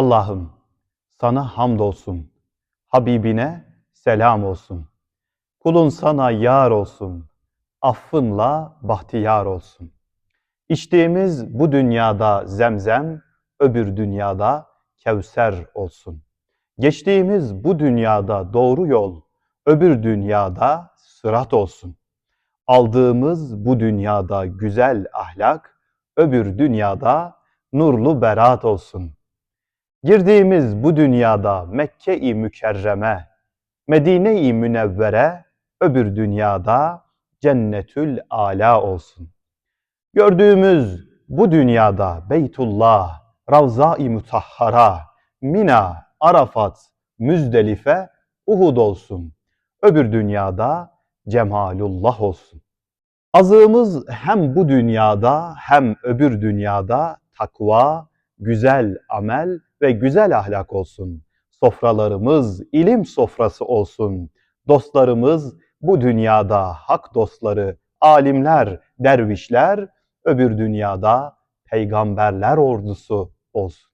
Allah'ım sana hamdolsun. Habibine selam olsun. Kulun sana yar olsun. Affınla bahtiyar olsun. İçtiğimiz bu dünyada zemzem, öbür dünyada kevser olsun. Geçtiğimiz bu dünyada doğru yol, öbür dünyada sırat olsun. Aldığımız bu dünyada güzel ahlak, öbür dünyada nurlu berat olsun. Girdiğimiz bu dünyada Mekke-i Mükerreme, Medine-i Münevvere, öbür dünyada Cennetül Ala olsun. Gördüğümüz bu dünyada Beytullah, Ravza-i Mutahhara, Mina, Arafat, Müzdelife, Uhud olsun. Öbür dünyada Cemalullah olsun. Azığımız hem bu dünyada hem öbür dünyada takva, güzel amel ve güzel ahlak olsun. Sofralarımız ilim sofrası olsun. Dostlarımız bu dünyada hak dostları, alimler, dervişler, öbür dünyada peygamberler ordusu olsun.